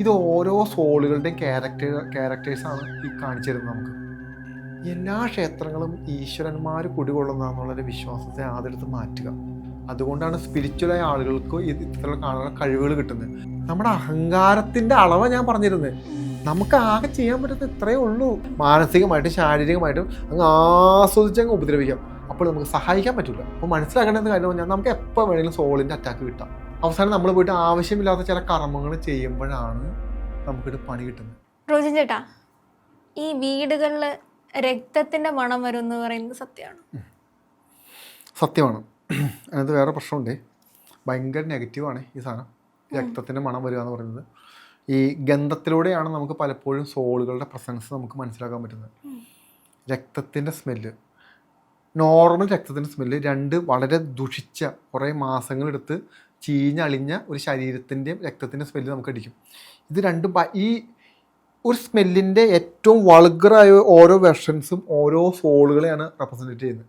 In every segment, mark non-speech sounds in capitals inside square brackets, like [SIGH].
ഇത് ഓരോ സോളുകളുടെയും ക്യാരക്ടർ ക്യാരക്ടേഴ്സാണ് ഈ കാണിച്ചു തരുന്നത് നമുക്ക്. എല്ലാ ക്ഷേത്രങ്ങളും ഈശ്വരന്മാർ കുടികൊള്ളുന്നതെന്നുള്ളൊരു വിശ്വാസത്തെ ആദ്യത്ത് മാറ്റുക. അതുകൊണ്ടാണ് സ്പിരിച്വലായ ആളുകൾക്ക് ഇത് ഇത്തരത്തിലുള്ള കാണാനുള്ള കഴിവുകൾ കിട്ടുന്നത്. നമ്മുടെ അഹങ്കാരത്തിന്റെ അളവ് ഞാൻ പറഞ്ഞിരുന്നത്. നമുക്ക് ആകെ ചെയ്യാൻ പറ്റുന്നത് ഇത്രയേ ഉള്ളൂ. മാനസികമായിട്ടും ശാരീരികമായിട്ടും അങ്ങ് ആസ്വദിച്ച് അങ്ങ് ഉപദ്രവിക്കാം. അപ്പോൾ നമുക്ക് സഹായിക്കാൻ പറ്റില്ല അപ്പോൾ മനസ്സിലാക്കേണ്ട കാര്യം പറഞ്ഞാൽ നമുക്ക് എപ്പോൾ വേണമെങ്കിലും സോളിന്റെ അറ്റാക്ക് കിട്ടാം. അവസാനം നമ്മൾ പോയിട്ട് ആവശ്യമില്ലാത്ത ചില കർമ്മങ്ങൾ ചെയ്യുമ്പോഴാണ് നമുക്കിത് പണി കിട്ടുന്നത്. റോജൻ ചേട്ടാ ഈ വീടുകളിൽ രക്തത്തിന്റെ മണം വരും എന്ന് പറയുന്നത് സത്യമാണ്? സത്യമാണ്. അതിനകത്ത് വേറെ പ്രശ്നമുണ്ട്. ഭയങ്കര നെഗറ്റീവാണ് ഈ സാധനം. രക്തത്തിന്റെ മണം വരിക എന്ന് പറയുന്നത്. ഈ ഗന്ധത്തിലൂടെയാണ് നമുക്ക് പലപ്പോഴും സോളുകളുടെ പ്രസൻസ് നമുക്ക് മനസ്സിലാക്കാൻ പറ്റുന്നത്. രക്തത്തിന്റെ സ്മെല്ല്. നോർമൽ രക്തത്തിന്റെ സ്മെല്ല് രണ്ട് വളരെ ദുഷിച്ച കുറേ മാസങ്ങളെടുത്ത് ചീഞ്ഞളിഞ്ഞ ഒരു ശരീരത്തിന്റെയും രക്തത്തിന്റെ സ്മെല്ല് നമുക്ക് അടിക്കും. ഇത് രണ്ടും ഈ ഒരു സ്മെല്ലിന്റെ ഏറ്റവും വളഗറായ ഓരോ വെർഷൻസും ഓരോ സോളുകളെയാണ് റെപ്രസെന്റേറ്റ് ചെയ്യുന്നത്.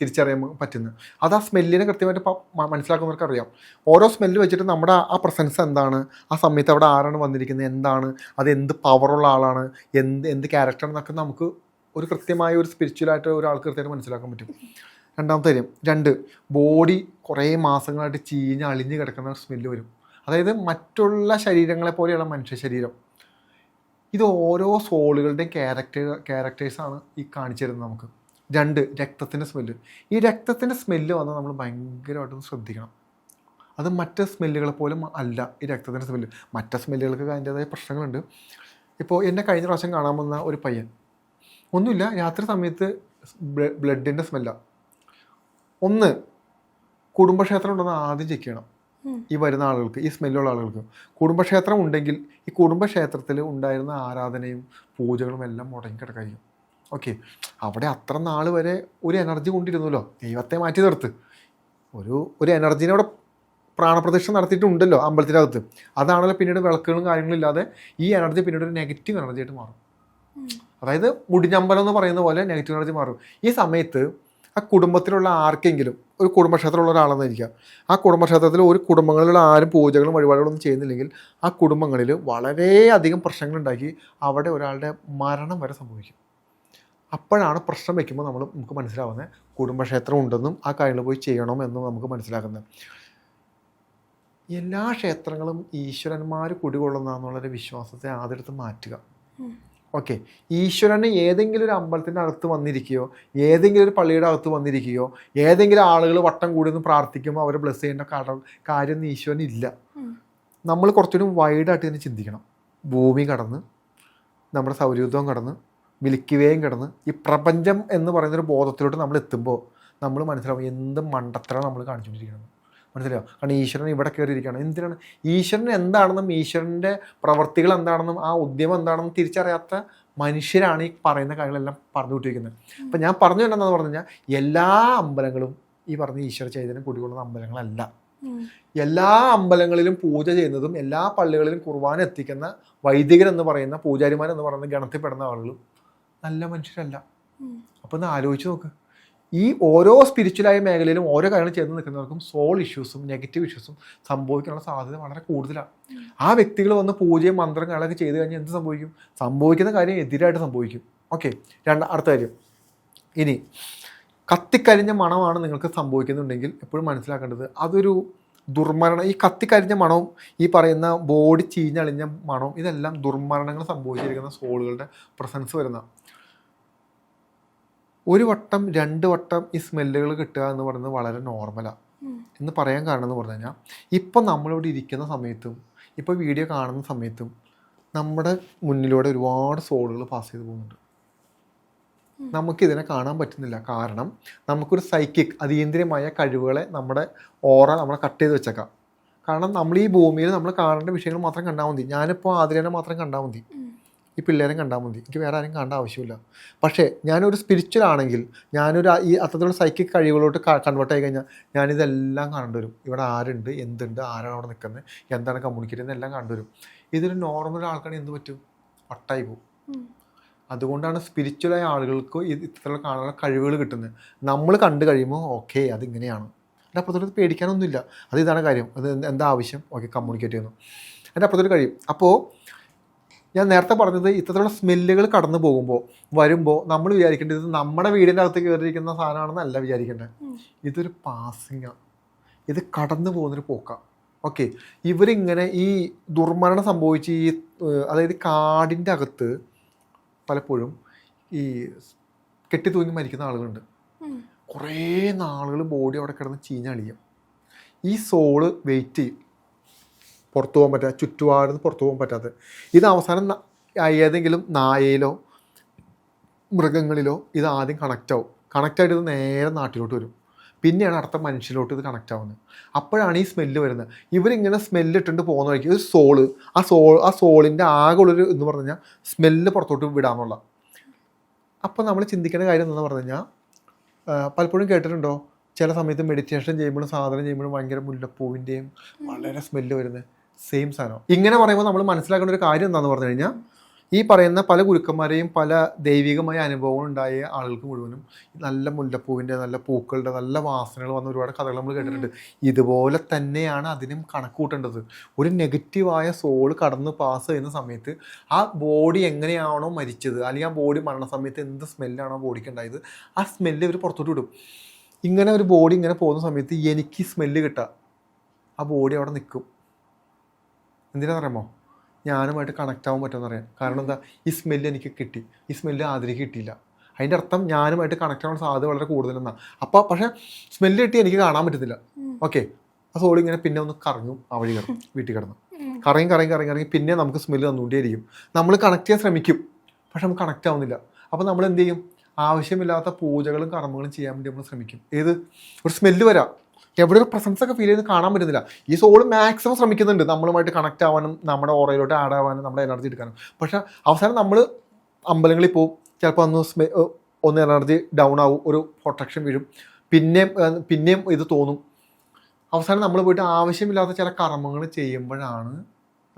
തിരിച്ചറിയാൻ പറ്റുന്നത്. അത് ആ സ്മെല്ലിനെ കൃത്യമായിട്ട് മനസ്സിലാക്കുന്നവർക്ക് അറിയാം. ഓരോ സ്മെല്ല് വെച്ചിട്ട് നമ്മുടെ ആ- ആ പ്രസൻസ് എന്താണ്? ആ സമയത്ത് അവിടെ ആരാണ് വന്നിരിക്കുന്നത്? എന്താണ്? അത് എന്ത് പവറുള്ള ആളാണ്? എന്ത് എന്ത് ക്യാരക്ടർ എന്നൊക്കെ നമുക്ക് ഒരു കൃത്യമായ ഒരു സ്പിരിച്വലായിട്ട് ഒരാൾക്ക് കൃത്യമായിട്ട് മനസ്സിലാക്കാൻ പറ്റും. രണ്ടാമത്തെ കാര്യം രണ്ട് ബോഡി കുറേ മാസങ്ങളായിട്ട് ചീഞ്ഞ് അളിഞ്ഞ് കിടക്കുന്ന സ്മെല്ല് വരും. അതായത് മറ്റുള്ള ശരീരങ്ങളെ പോലെയുള്ള മനുഷ്യ ശരീരം. ഇത് ഓരോ സോളുകളുടെയും ക്യാരക്ടർ ക്യാരക്ടേഴ്സാണ് ഈ കാണിച്ചു തരുന്നത് നമുക്ക്. രണ്ട് രക്തത്തിന്റെ സ്മെല്ല് ഈ രക്തത്തിന്റെ സ്മെല്ല് വന്നാൽ നമ്മൾ ഭയങ്കരമായിട്ടൊന്ന് ശ്രദ്ധിക്കണം. അത് മറ്റ് സ്മെല്ലുകളെ പോലും അല്ല ഈ രക്തത്തിന്റെ സ്മെല്ല് മറ്റ് സ്മെല്ലുകൾക്ക് അതിന്റേതായ പ്രശ്നങ്ങളുണ്ട്. ഇപ്പോൾ എന്നെ കഴിഞ്ഞ പ്രാവശ്യം കാണാൻ വന്ന ഒരു പയ്യൻ. ഒന്നുമില്ല രാത്രി സമയത്ത് ബ്ലഡിന്റെ സ്മെല്ലാണ് ഒന്ന് കുടുംബക്ഷേത്രം ഉണ്ടെന്ന് ആദ്യം ചെക്ക് ചെയ്യണം. ഈ വരുന്ന ആളുകൾക്ക് ഈ സ്മെല്ലുള്ള ആളുകൾക്ക്. കുടുംബക്ഷേത്രം ഉണ്ടെങ്കിൽ ഈ കുടുംബക്ഷേത്രത്തിൽ ഉണ്ടായിരുന്ന ആരാധനയും പൂജകളും എല്ലാം മുടങ്ങിക്കിടക്കായിരിക്കും ഓക്കെ അവിടെ അത്ര നാൾ വരെ ഒരു എനർജി കൊണ്ടിരുന്നല്ലോ. ദൈവത്തെ മാറ്റി നിർത്ത്. ഒരു ഒരു എനർജീനെ അവിടെ പ്രാണപ്രതിഷ്ഠ നടത്തിയിട്ടുണ്ടല്ലോ അമ്പലത്തിനകത്ത്. അതാണല്ലോ പിന്നീട് വിളക്കുകളും കാര്യങ്ങളും ഇല്ലാതെ ഈ എനർജി പിന്നീട് ഒരു നെഗറ്റീവ് എനർജി ആയിട്ട് മാറും. അതായത് മുടിഞ്ഞമ്പലം എന്ന് പറയുന്ന പോലെ നെഗറ്റീവ് എനർജി മാറും. ഈ സമയത്ത് ആ കുടുംബത്തിലുള്ള ആർക്കെങ്കിലും ഒരു കുടുംബക്ഷേത്രമുള്ള ഒരാളെന്നിരിക്കുക ആ കുടുംബക്ഷേത്രത്തിൽ ഒരു കുടുംബങ്ങളിലുള്ള ആരും പൂജകളും വഴിപാടുകളും ഒന്നും ചെയ്യുന്നില്ലെങ്കിൽ ആ കുടുംബങ്ങളിൽ വളരെയധികം പ്രശ്നങ്ങളുണ്ടാക്കി അവിടെ ഒരാളുടെ മരണം വരെ സംഭവിക്കും. അപ്പോഴാണ് പ്രശ്നം വയ്ക്കുമ്പോൾ നമ്മൾ നമുക്ക് മനസ്സിലാവുന്നത് കുടുംബക്ഷേത്രം ഉണ്ടെന്നും ആ കാര്യങ്ങൾ പോയി ചെയ്യണമെന്നും നമുക്ക് മനസ്സിലാക്കുന്നത്. എല്ലാ ക്ഷേത്രങ്ങളും ഈശ്വരന്മാർ കുടികൊള്ളുന്നതെന്നുള്ളൊരു വിശ്വാസത്തെ ആദ്യത്ത് മാറ്റുക. ഓക്കെ. ഈശ്വരന് ഏതെങ്കിലും ഒരു അമ്പലത്തിന്റെ അകത്ത് വന്നിരിക്കുകയോ ഏതെങ്കിലും ഒരു പള്ളിയുടെ അകത്ത് വന്നിരിക്കുകയോ ഏതെങ്കിലും ആളുകൾ വട്ടം കൂടി ഒന്ന് പ്രാർത്ഥിക്കുമ്പോൾ അവരെ ബ്ലസ് ചെയ്യേണ്ട കാര്യം ഈശ്വരന് ഇല്ല. നമ്മൾ കുറച്ചുകൂടി വൈഡായിട്ട് തന്നെ ചിന്തിക്കണം. ഭൂമി കടന്ന് നമ്മുടെ സൗരയുദ്ധവും കടന്ന് മിൽക്കിവേയും കടന്ന് ഈ പ്രപഞ്ചം എന്ന് പറയുന്നൊരു ബോധത്തിലോട്ട് നമ്മൾ എത്തുമ്പോൾ നമ്മൾ മനസ്സിലാവും എന്ത് മണ്ടത്തരം നമ്മൾ കാണിച്ചുകൊണ്ടിരിക്കുന്നത്. മനസ്സിലാവും കാരണം ഈശ്വരൻ ഇവിടെ കയറിയിരിക്കുകയാണ്. എന്തിനാണ്? ഈശ്വരൻ എന്താണെന്നും ഈശ്വരന്റെ പ്രവർത്തികൾ എന്താണെന്നും ആ ഉദ്യമം എന്താണെന്നും തിരിച്ചറിയാത്ത മനുഷ്യരാണ് ഈ പറയുന്ന കാര്യങ്ങളെല്ലാം പറഞ്ഞു വിട്ടിരിക്കുന്നത്. അപ്പം ഞാൻ പറഞ്ഞു എന്താണെന്ന് പറഞ്ഞു കഴിഞ്ഞാൽ എല്ലാ അമ്പലങ്ങളും ഈ പറഞ്ഞ ഈശ്വര ചൈതന്യം കൂടിക്കൊള്ളുന്ന അമ്പലങ്ങളല്ല. എല്ലാ അമ്പലങ്ങളിലും പൂജ ചെയ്യുന്നതും എല്ലാ പള്ളികളിലും കുർബാന എത്തിക്കുന്ന വൈദികർ എന്ന് പറയുന്ന പൂജാരിമാരെന്ന് പറയുന്ന ഗണത്തിൽപ്പെടുന്ന ആളുകളും നല്ല മനുഷ്യരല്ല. അപ്പം ഒന്ന് ആലോചിച്ച് നോക്ക്. ഈ ഓരോ സ്പിരിച്വലായ മേഖലയിലും ഓരോ കാര്യങ്ങൾ ചെയ്ത് നിൽക്കുന്നവർക്കും സോൾ ഇഷ്യൂസും നെഗറ്റീവ് ഇഷ്യൂസും സംഭവിക്കാനുള്ള സാധ്യത വളരെ കൂടുതലാണ്. ആ വ്യക്തികൾ വന്ന് പൂജയും മന്ത്രം കാര്യങ്ങളൊക്കെ ചെയ്ത് കഴിഞ്ഞാൽ എന്ത് സംഭവിക്കും? സംഭവിക്കുന്ന കാര്യം എതിരായിട്ട് സംഭവിക്കും. ഓക്കെ രണ്ട് അടുത്ത കാര്യം. ഇനി കത്തിക്കരിഞ്ഞ മണമാണ് നിങ്ങൾക്ക് സംഭവിക്കുന്നുണ്ടെങ്കിൽ എപ്പോഴും മനസ്സിലാക്കേണ്ടത് അതൊരു ദുർമരണം. ഈ കത്തിക്കരിഞ്ഞ മണവും ഈ പറയുന്ന ബോഡി ചീഞ്ഞളിഞ്ഞ മണവും ഇതെല്ലാം ദുർമരണങ്ങൾ സംഭവിച്ചിരിക്കുന്ന സോളുകളുടെ പ്രസൻസ് വരുന്ന ഒരു വട്ടം രണ്ട് വട്ടം ഈ സ്മെല്ലുകൾ കിട്ടുക എന്ന് പറയുന്നത് വളരെ നോർമലാണ് എന്ന് പറയാൻ കാരണം എന്ന് പറഞ്ഞു കഴിഞ്ഞാൽ ഇപ്പം നമ്മളിവിടെ ഇരിക്കുന്ന സമയത്തും ഇപ്പോൾ വീഡിയോ കാണുന്ന സമയത്തും നമ്മുടെ മുന്നിലൂടെ ഒരുപാട് സോളുകൾ പാസ് ചെയ്ത് പോകുന്നുണ്ട്. നമുക്കിതിനെ കാണാൻ പറ്റുന്നില്ല. കാരണം നമുക്കൊരു സൈക്കിക് അതീന്ദ്രിയമായ കഴിവുകളെ നമ്മുടെ ഓറ നമ്മളെ കട്ട് ചെയ്ത് വെച്ചേക്കാം. കാരണം നമ്മൾ ഈ ഭൂമിയിൽ നമ്മൾ കാണേണ്ട വിഷയങ്ങൾ മാത്രം കണ്ടാൽ മതി. ഞാനിപ്പോൾ ആതിരേനെ മാത്രം കണ്ടാൽ മതി. ഈ പിള്ളേരെ കണ്ടാൽ മതി. എനിക്ക് വേറെ ആരും കാണേണ്ട ആവശ്യമില്ല. പക്ഷേ ഞാനൊരു സ്പിരിച്വൽ ആണെങ്കിൽ ഞാനൊരു ഈ അത്തരത്തിലുള്ള സൈക്കിക് കഴിവുകളോട്ട് കൺവേർട്ട് ആയി കഴിഞ്ഞാൽ ഞാനിതെല്ലാം കണ്ടു വരും. ഇവിടെ ആരുണ്ട്? എന്തുണ്ട്? ആരാണ് അവിടെ നിൽക്കുന്നത് എന്താണ് കമ്മ്യൂണിക്കേറ്റ് ചെയ്യുന്നത്? എല്ലാം കണ്ടുവരും ഇതൊരു നോർമൽ ആൾക്കാണ് എന്ത് പറ്റും? വട്ടായി പോകും. അതുകൊണ്ടാണ് സ്പിരിച്വലായ ആളുകൾക്ക് ഇത് ഇത്തരത്തിലുള്ള കാണാനുള്ള കഴിവുകൾ കിട്ടുന്നത്. നമ്മൾ കണ്ടു കഴിയുമ്പോൾ ഓക്കെ അതിങ്ങനെയാണ്. അതിന്റെ അപ്പുറത്തോട്ട് പേടിക്കാനൊന്നുമില്ല. അത് ഇതാണ് കാര്യം. അത് എന്താ ആവശ്യം? ഓക്കെ കമ്മ്യൂണിക്കേറ്റ് ചെയ്യുന്നു. അതിന്റെ അപ്പുറത്തോട്ട് കഴിയും. അപ്പോൾ ഞാൻ നേരത്തെ പറഞ്ഞത് ഇത്തരത്തിലുള്ള സ്മെല്ലുകൾ കടന്നു പോകുമ്പോൾ വരുമ്പോൾ നമ്മൾ വിചാരിക്കേണ്ടത് ഇത് നമ്മുടെ വീടിന്റെ അകത്ത് കയറിയിരിക്കുന്ന സാധനമാണെന്നല്ല വിചാരിക്കേണ്ടത്. ഇതൊരു പാസിങ്ങാണ് ഇത് കടന്നു പോകുന്നൊരു പോക്കാണ് ഓക്കെ. ഇവരിങ്ങനെ ഈ ദുർമരണം സംഭവിച്ച് ഈ അതായത് കാടിന്റെ അകത്ത് പലപ്പോഴും ഈ കെട്ടി തൂങ്ങി മരിക്കുന്ന ആളുകളുണ്ട്. കുറേ നാളുകൾ ബോഡി അവിടെ കിടന്ന് ചീഞ്ഞളിയും. ഈ സോൾ വെയിറ്റ് ചെയ്യും. പുറത്തു പോകാൻ പറ്റാത്ത ചുറ്റുപാടുന്ന് പുറത്തു പോകാൻ പറ്റാത്ത ഇത് അവസാനം ഏതെങ്കിലും നായയിലോ മൃഗങ്ങളിലോ ഇത് ആദ്യം കണക്റ്റ് ആവും. കണക്റ്റ് ആയിട്ട് ഇത് നേരെ നാട്ടിലോട്ട് വരും. പിന്നെയാണ് അടുത്ത മനുഷ്യരിലോട്ട് ഇത് കണക്റ്റ് ആവുന്നത്. അപ്പോഴാണ് ഈ സ്മെല്ല് വരുന്നത്. ഇവരിങ്ങനെ സ്മെല്ല് ഇട്ടിട്ട് പോകുന്ന വഴിക്ക് ഒരു സോൾ ആ സോൾ ആ സോളിന്റെ ആകെ ഉള്ളൊരു എന്ന് പറഞ്ഞു കഴിഞ്ഞാൽ സ്മെല്ല് പുറത്തോട്ട് വിടാമെന്നുള്ള അപ്പോൾ നമ്മൾ ചിന്തിക്കേണ്ട കാര്യം എന്താണെന്ന് പറഞ്ഞു കഴിഞ്ഞാൽ പലപ്പോഴും കേട്ടിട്ടുണ്ടോ? ചില സമയത്ത് മെഡിറ്റേഷൻ ചെയ്യുമ്പോഴും സാധനം ചെയ്യുമ്പോഴും ഭയങ്കര മുല്ലപ്പൂവിന്റെയും വളരെ സ്മെല്ല് വരുന്നത്. സെയിം സാധനം. ഇങ്ങനെ പറയുമ്പോൾ നമ്മൾ മനസ്സിലാക്കേണ്ട ഒരു കാര്യം എന്താണെന്ന് പറഞ്ഞു കഴിഞ്ഞാൽ ഈ പറയുന്ന പല ഗുരുക്കന്മാരെയും പല ദൈവികമായ അനുഭവങ്ങൾ ഉണ്ടായ ആളുകൾക്ക് മുഴുവനും നല്ല മുല്ലപ്പൂവിന്റെ നല്ല പൂക്കളുടെ നല്ല വാസനകൾ വന്ന ഒരുപാട് കഥകൾ നമ്മൾ കേട്ടിട്ടുണ്ട്. ഇതുപോലെ തന്നെയാണ് അതിനും കണക്ക് കൂട്ടേണ്ടത് ഒരു നെഗറ്റീവായ സോൾ കടന്ന് പാസ് ചെയ്യുന്ന സമയത്ത് ആ ബോഡി എങ്ങനെയാണോ മരിച്ചത് അല്ലെങ്കിൽ ആ ബോഡി മരണ സമയത്ത് എന്ത് സ്മെല്ലാണോ ബോഡിക്ക് ഉണ്ടായത് ആ സ്മെല്ല് ഇവർ പുറത്തോട്ട് വിടും. ഇങ്ങനെ ഒരു ബോഡി ഇങ്ങനെ പോകുന്ന സമയത്ത് എനിക്ക് സ്മെല്ല് കിട്ടുക ആ ബോഡി അവിടെ നിൽക്കും. എന്തിനാണെന്നറിയാമോ ഞാനുമായിട്ട് കണക്റ്റ് ആവാൻ പറ്റുമെന്ന് അറിയാം. കാരണം എന്താ? ഈ സ്മെല്ല് എനിക്ക് കിട്ടി. ഈ സ്മെല്ല് ആതിരി കിട്ടിയില്ല. അതിന്റെ അർത്ഥം ഞാനുമായിട്ട് കണക്റ്റ് ആവാൻ സാധ്യത വളരെ കൂടുതലെന്നാണ് അപ്പോൾ പക്ഷേ സ്മെല്ല് കിട്ടി എനിക്ക് കാണാൻ പറ്റുന്നില്ല. ഓക്കെ ആ സോൾ ഇങ്ങനെ പിന്നെ ഒന്ന് കറങ്ങും ആ വഴി കിടന്നു [LAUGHS] വീട്ടിൽ കിടന്നു. കറങ്ങി കറങ്ങി കറങ്ങി കറങ്ങി പിന്നെ നമുക്ക് സ്മെല്ല് തന്നുകൊണ്ടേയിരിക്കും നമ്മൾ കണക്ട് ചെയ്യാൻ ശ്രമിക്കും. പക്ഷെ നമുക്ക് കണക്റ്റ് ആവുന്നില്ല. അപ്പോൾ നമ്മൾ എന്ത് ചെയ്യും? ആവശ്യമില്ലാത്ത പൂജകളും കർമ്മങ്ങളും ചെയ്യാൻ വേണ്ടി നമ്മൾ ശ്രമിക്കും. ഏത്? ഒരു സ്മെല്ല് വരാം. എവിടെ ഒരു പ്രസൻസ് ഒക്കെ ഫീൽ ചെയ്ത് കാണാൻ പറ്റുന്നില്ല. ഈ സോൾ മാക്സിമം ശ്രമിക്കുന്നുണ്ട്. നമ്മളുമായിട്ട് കണക്ട് ആവാനും നമ്മുടെ ഓറയിലോട്ട് ആഡ് ആവാനും നമ്മുടെ എനർജി എടുക്കാനും. പക്ഷേ അവസാനം നമ്മൾ അമ്പലങ്ങളിൽ പോകും ചിലപ്പോൾ ഒന്ന് ഒന്ന് എനർജി ഡൗൺ ആവും. ഒരു പ്രൊട്ടക്ഷൻ വീഴും. പിന്നെയും പിന്നെയും ഇത് തോന്നും. അവസാനം നമ്മൾ പോയിട്ട് ആവശ്യമില്ലാത്ത ചില കർമ്മങ്ങൾ ചെയ്യുമ്പോഴാണ്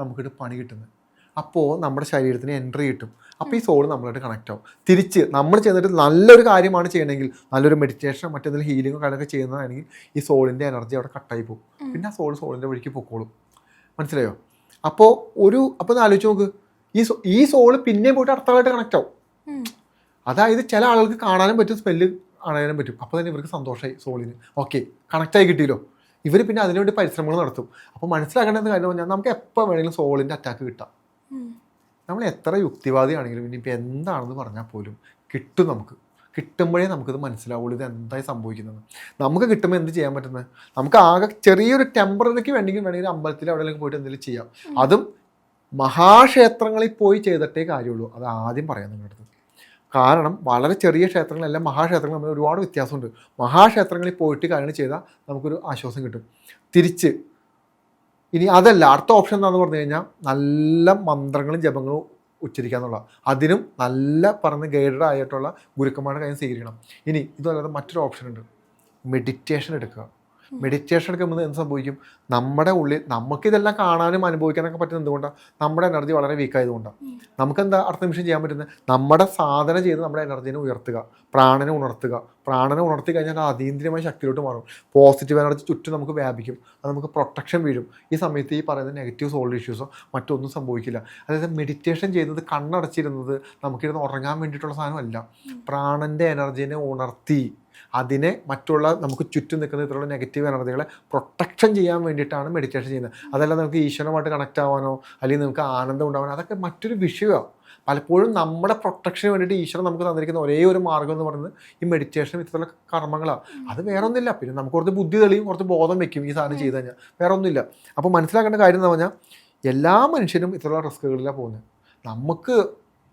നമുക്കിത് പണി കിട്ടുന്നത്. അപ്പോൾ നമ്മുടെ ശരീരത്തിന് എൻട്രി കിട്ടും. അപ്പോൾ ഈ സോൾ നമ്മളായിട്ട് കണക്ട് ആവും. തിരിച്ച് നമ്മൾ ചെന്നിട്ട് നല്ലൊരു കാര്യമാണ് ചെയ്യണമെങ്കിൽ നല്ലൊരു മെഡിറ്റേഷൻ മറ്റെന്തെങ്കിലും ഹീലിംഗ് കാര്യമൊക്കെ ചെയ്യുന്നതാണെങ്കിൽ ഈ സോളിന്റെ എനർജി അവിടെ കട്ടായി പോകും. പിന്നെ ആ സോൾ സോളിന്റെ വഴിക്ക് പൊക്കോളും. മനസ്സിലായോ? അപ്പോൾ ഒരു അപ്പോൾ ഒന്ന് ആലോചിച്ച് നോക്ക്. ഈ സോ ഈ സോൾ പിന്നെയും പോയിട്ട് അടുത്തതായിട്ട് കണക്ട് ആവും. അതായത് ചില ആളുകൾക്ക് കാണാനും പറ്റും സ്മെല്ല് കാണാനും പറ്റും. അപ്പോൾ തന്നെ ഇവർക്ക് സന്തോഷമായി സോളിന് ഓക്കെ കണക്റ്റായി കിട്ടിയല്ലോ. ഇവർ പിന്നെ അതിനുവേണ്ടി പരിശ്രമങ്ങൾ നടത്തും. അപ്പോൾ മനസ്സിലാക്കേണ്ടത് കാര്യം പറഞ്ഞാൽ നമുക്ക് എപ്പോൾ വേണമെങ്കിലും സോളിന്റെ അറ്റാക്ക് കിട്ടാം. നമ്മൾ എത്ര യുക്തിവാദിയാണെങ്കിലും ഇനിയിപ്പോൾ എന്താണെന്ന് പറഞ്ഞാൽ പോലും കിട്ടും നമുക്ക്. കിട്ടുമ്പോഴേ നമുക്കിത് മനസ്സിലാവുള്ളൂ ഇത് എന്തായി സംഭവിക്കുന്നത്. നമുക്ക് കിട്ടുമ്പോൾ എന്ത് ചെയ്യാൻ പറ്റുന്നത്? നമുക്ക് ആകെ ചെറിയൊരു ടെമ്പററിക്ക് വേണമെങ്കിൽ വേണമെങ്കിൽ അമ്പലത്തിൽ എവിടെയെങ്കിലും പോയിട്ട് എന്തെങ്കിലും ചെയ്യാം. അതും മഹാക്ഷേത്രങ്ങളിൽ പോയി ചെയ്തിട്ടേ കാര്യമുള്ളൂ. അത് ആദ്യം പറയാം നിങ്ങളുടെ അടുത്ത്. കാരണം വളരെ ചെറിയ ക്ഷേത്രങ്ങളെല്ലാം മഹാക്ഷേത്രങ്ങൾ തമ്മിൽ ഒരുപാട് വ്യത്യാസമുണ്ട്. മഹാക്ഷേത്രങ്ങളിൽ പോയിട്ട് കാര്യങ്ങൾ ചെയ്താൽ നമുക്കൊരു ആശ്വാസം കിട്ടും. തിരിച്ച് ഇനി അതല്ല അടുത്ത ഓപ്ഷൻ എന്താണെന്ന് പറഞ്ഞു കഴിഞ്ഞാൽ നല്ല മന്ത്രങ്ങളും ജപങ്ങളും ഉച്ചരിക്കുക എന്നുള്ള അതിനും നല്ല പറഞ്ഞ് ഗൈഡഡ് ആയിട്ടുള്ള ഗുരുക്കന്മാരുടെ കയ്യിൽ സ്വീകരിക്കണം. ഇനി ഇതല്ലാതെ മറ്റൊരു ഓപ്ഷൻ ഉണ്ട്. മെഡിറ്റേഷൻ എടുക്കുക. മെഡിറ്റേഷൻ എടുക്കുമ്പോൾ എന്ത് സംഭവിക്കും? നമ്മുടെ ഉള്ളിൽ നമുക്കിതെല്ലാം കാണാനും അനുഭവിക്കാനൊക്കെ പറ്റുന്നത് എന്തുകൊണ്ടാണ് നമ്മുടെ എനർജി വളരെ വീക്കായതുകൊണ്ടാണ് നമുക്ക് എന്താ അടുത്ത നിമിഷം ചെയ്യാൻ പറ്റുന്നത്? നമ്മുടെ സാധന ചെയ്ത് നമ്മുടെ എനർജീനെ ഉയർത്തുക പ്രാണനെ ഉണർത്തുക. പ്രാണനെ ഉണർത്തി കഴിഞ്ഞാൽ അത് അതീന്ദ്രിയമായ ശക്തിയിലോട്ട് മാറും. പോസിറ്റീവ് എനർജി ചുറ്റും നമുക്ക് വ്യാപിക്കും. അത് നമുക്ക് പ്രൊട്ടക്ഷൻ വീഴും. ഈ സമയത്ത് ഈ പറയുന്ന നെഗറ്റീവ് സോൾഡ് ഇഷ്യൂസോ മറ്റൊന്നും സംഭവിക്കില്ല. അതായത് മെഡിറ്റേഷൻ ചെയ്യുന്നത് കണ്ണടച്ചിരുന്നത് നമുക്കിരുന്ന് ഉറങ്ങാൻ വേണ്ടിയിട്ടുള്ള സാധനമല്ല. പ്രാണന്റെ എനർജീനെ ഉണർത്തി അതിനെ മറ്റുള്ള നമുക്ക് ചുറ്റും നിൽക്കുന്ന ഇത്തരമുള്ള നെഗറ്റീവ് എനർജികളെ പ്രൊട്ടക്ഷൻ ചെയ്യാൻ വേണ്ടിയിട്ടാണ് മെഡിറ്റേഷൻ ചെയ്യുന്നത്. അതല്ല നമുക്ക് ഈശ്വരമായിട്ട് കണക്റ്റ് ആവാനോ അല്ലെങ്കിൽ നമുക്ക് ആനന്ദം ഉണ്ടാവാനോ അതൊക്കെ മറ്റൊരു വിഷയമാണ്. പലപ്പോഴും നമ്മുടെ പ്രൊട്ടക്ഷന് വേണ്ടിയിട്ട് ഈശ്വരൻ നമുക്ക് തന്നിരിക്കുന്ന ഒരേ ഒരു മാർഗം എന്ന് പറയുന്നത് ഈ മെഡിറ്റേഷൻ ഇത്തരത്തിലുള്ള കർമ്മങ്ങളാണ്. അത് വേറെ ഒന്നുമില്ല പിന്നെ നമുക്ക് കുറച്ച് ബുദ്ധി തെളിയും കുറച്ച് ബോധം വെക്കും ഈ സാധനം ചെയ്ത് കഴിഞ്ഞാൽ. വേറെ ഒന്നുമില്ല അപ്പോൾ മനസ്സിലാക്കേണ്ട കാര്യം എന്ന് പറഞ്ഞാൽ എല്ലാ മനുഷ്യരും ഇത്തരത്തിലുള്ള റിസ്കുകളിലാണ് പോകുന്നത്. നമുക്ക്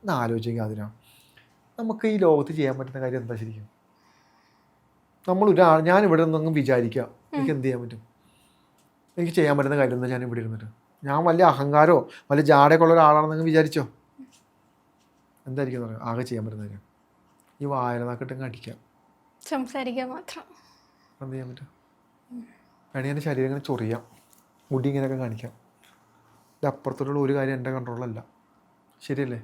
ആലോചിക്കുക അതിനാണ്. നമുക്ക് ഈ ലോകത്ത് ചെയ്യാൻ പറ്റുന്ന കാര്യം എന്താ ശരിക്കും? നമ്മൾ ഒരാൾ ഞാൻ ഇവിടെ നിന്നൊന്നും വിചാരിക്കാം എനിക്ക് എന്ത് ചെയ്യാൻ പറ്റും? എനിക്ക് ചെയ്യാൻ പറ്റുന്ന കാര്യം എന്താ ഞാൻ ഇവിടെ ഇരുന്നിട്ട്? ഞാൻ വലിയ അഹങ്കാരോ വലിയ ജാടയൊക്കെ ഉള്ള ഒരാളാണെന്നങ്ങ് വിചാരിച്ചോ? എന്തായിരിക്കും പറയുക ആകെ ചെയ്യാൻ പറ്റുന്ന കാര്യം. ഈ വായനനാക്കിട്ടങ്ങ് അടിക്കാം. സംസാരിക്കാൻ മാത്രം. എന്ത് ചെയ്യാൻ പറ്റും? വേണമെങ്കിൽ എന്റെ ശരീരം ഇങ്ങനെ ചൊറിയാം. മുടി ഇങ്ങനെയൊക്കെ കാണിക്കാം. ഇത് അപ്പുറത്തോട്ടുള്ള ഒരു കാര്യം എന്റെ കൺട്രോളല്ല ശരിയല്ലേ?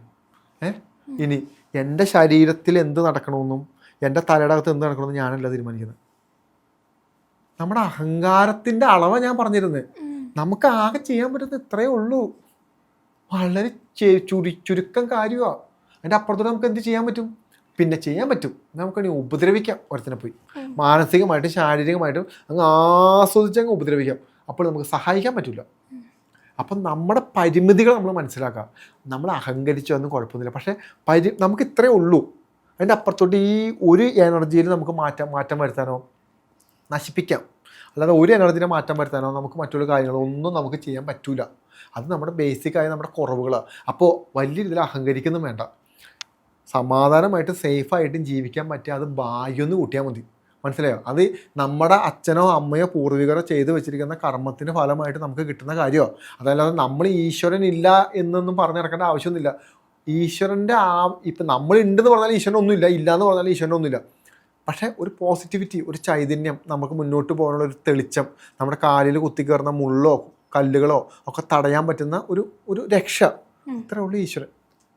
ഏ? ഇനി എന്റെ ശരീരത്തിൽ എന്ത് നടക്കണമെന്നും എന്റെ തലയുടെ അകത്ത് എന്ത് നടക്കണമെന്ന് ഞാനല്ല തീരുമാനിക്കുന്നത്. നമ്മുടെ അഹങ്കാരത്തിന്റെ അളവ് ഞാൻ പറഞ്ഞിരുന്നത് നമുക്ക് ആകെ ചെയ്യാൻ പറ്റുന്നത് ഇത്രയേ ഉള്ളൂ. വളരെ ചെ- ചുരു ചുരുക്കം കാര്യമാണ് അതിന്റെ അപ്പുറത്തോടെ നമുക്ക് എന്ത് ചെയ്യാൻ പറ്റും? പിന്നെ ചെയ്യാൻ പറ്റും. നമുക്ക് നമുക്കണി ഉപദ്രവിക്കാം ഒരുത്തിനെ പോയി. മാനസികമായിട്ടും ശാരീരികമായിട്ടും അങ്ങ് ആസ്വദിച്ച് അങ്ങ് ഉപദ്രവിക്കാം. അപ്പോൾ നമുക്ക് സഹായിക്കാൻ പറ്റില്ല അപ്പം നമ്മുടെ പരിമിതികൾ നമ്മൾ മനസ്സിലാക്കുക നമ്മൾ അഹങ്കരിച്ചൊന്നും കുഴപ്പമൊന്നുമില്ല. പക്ഷേ പരി നമുക്ക് ഇത്രയേ ഉള്ളൂ. അതിന്റെ അപ്പുറത്തോട്ട് ഈ ഒരു എനർജിയിൽ നമുക്ക് മാറ്റം മാറ്റം വരുത്താനോ നശിപ്പിക്കാം. അല്ലാതെ ഒരു എനർജിനെ മാറ്റം വരുത്താനോ നമുക്ക് മറ്റുള്ള കാര്യങ്ങളൊന്നും നമുക്ക് ചെയ്യാൻ പറ്റൂല. അത് നമ്മുടെ ബേസിക്കായ നമ്മുടെ കുറവുകളാണ് അപ്പോൾ വലിയ രീതിയിൽ അഹങ്കരിക്കുന്നു വേണ്ട. സമാധാനമായിട്ട് സേഫായിട്ടും ജീവിക്കാൻ പറ്റിയ അത് ഭാഗ്യമൊന്ന് കൂട്ടിയാൽ മതി. മനസ്സിലായോ? അത് നമ്മുടെ അച്ഛനോ അമ്മയോ പൂർവികരോ ചെയ്തു വെച്ചിരിക്കുന്ന കർമ്മത്തിന്റെ ഫലമായിട്ട് നമുക്ക് കിട്ടുന്ന കാര്യമോ. അതല്ലാതെ നമ്മൾ ഈശ്വരൻ ഇല്ല എന്നൊന്നും പറഞ്ഞു നടക്കേണ്ട ആവശ്യമൊന്നുമില്ല. ഈശ്വരന്റെ ആ ഇപ്പം നമ്മൾ ഉണ്ടെന്ന് പറഞ്ഞാൽ ഈശ്വരൻ ഒന്നുമില്ല ഇല്ല എന്ന് പറഞ്ഞാൽ ഈശ്വരൻ ഒന്നുമില്ല പക്ഷേ ഒരു പോസിറ്റിവിറ്റി ഒരു ചൈതന്യം നമുക്ക് മുന്നോട്ട് പോകാനുള്ള ഒരു തെളിച്ചം നമ്മുടെ കാലിൽ കുത്തിക്കയറുന്ന മുള്ളോ കല്ലുകളോ ഒക്കെ തടയാൻ പറ്റുന്ന ഒരു ഒരു രക്ഷ. ഇത്രേ ഉള്ളൂ ഈശ്വരൻ.